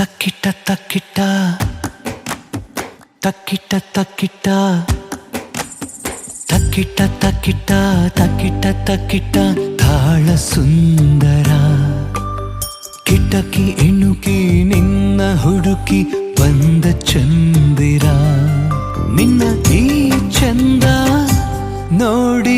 ತಕ್ಕಿಟ್ಟ ತಕ್ಕಿಟ್ಟ. ತಕ್ಕಿಟ್ಟ ತಕ್ಕಿಟ್ಟ. ತಕ್ಕಿಟ್ಟ ತಕ್ಕಿಟ್ಟ ತಕ್ಕಿಟ್ಟ ತಕ್ಕಿಟ್ಟ. ತಾಳ ಸುಂದರ. ಕಿಟಕಿ ಎಣುಕಿ ನಿನ್ನ ಹುಡುಕಿ ಬಂದ ಚಂದಿರ. ನಿನ್ನ ಈ ಚಂದ ನೋಡಿ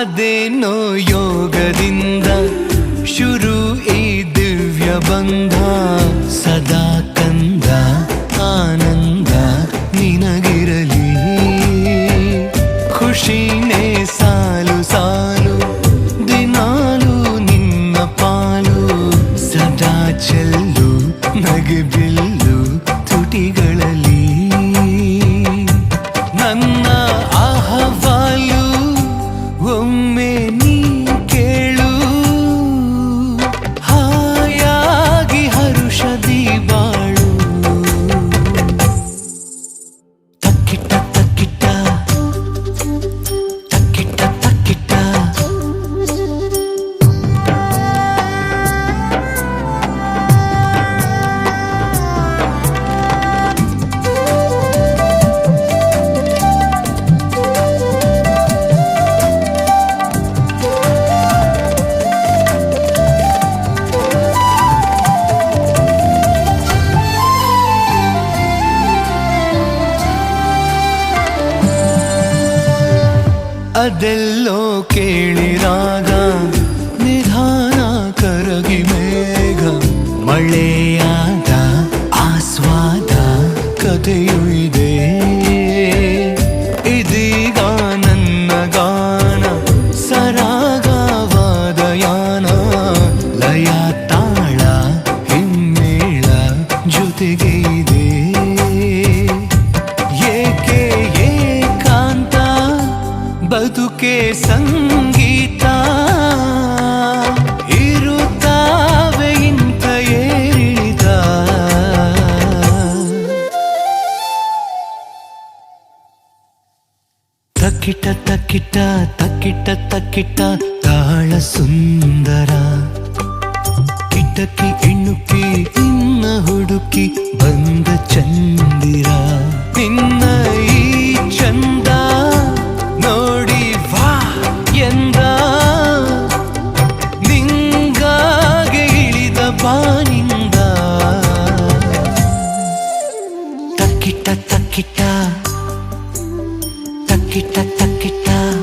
ಅದೇನೋ ಯೋಗದಿಂದ ಶುರು ಈ ದಿವ್ಯ ಬಂಧ 我。ಅದೆಲ್ಲೋ ಕೇಳಿರಾಗ ನಿಧಾನ ಕರಗಿ ಮೇಘ ಮಳೆಯಾದ ತಕ್ಕಿಟ್ಟ ತಕ್ಕಿಟ್ಟ ತಕ್ಕಿಟ್ಟ ತಕ್ಕಿಟ್ಟ, ತಾಳ ಸುಂದರ. ಕಿಟಕಿ, ಇಣುಕಿ, ನಿನ್ನ ಹುಡುಕಿ ಬಂದ ಚಂದಿರ. ನಿನ್ನ ಈ ಚಂದ ನೋಡಿ ವಾ ಎಂದ. ನಿಂಗಾಗೆ ಇಳಿದ ಬಾನಿಂದ ತಕ್ಕಿಟ್ಟ ತಕ್ಕಿಟ್ಟ தக்கிட்ட தக்கிட்டா.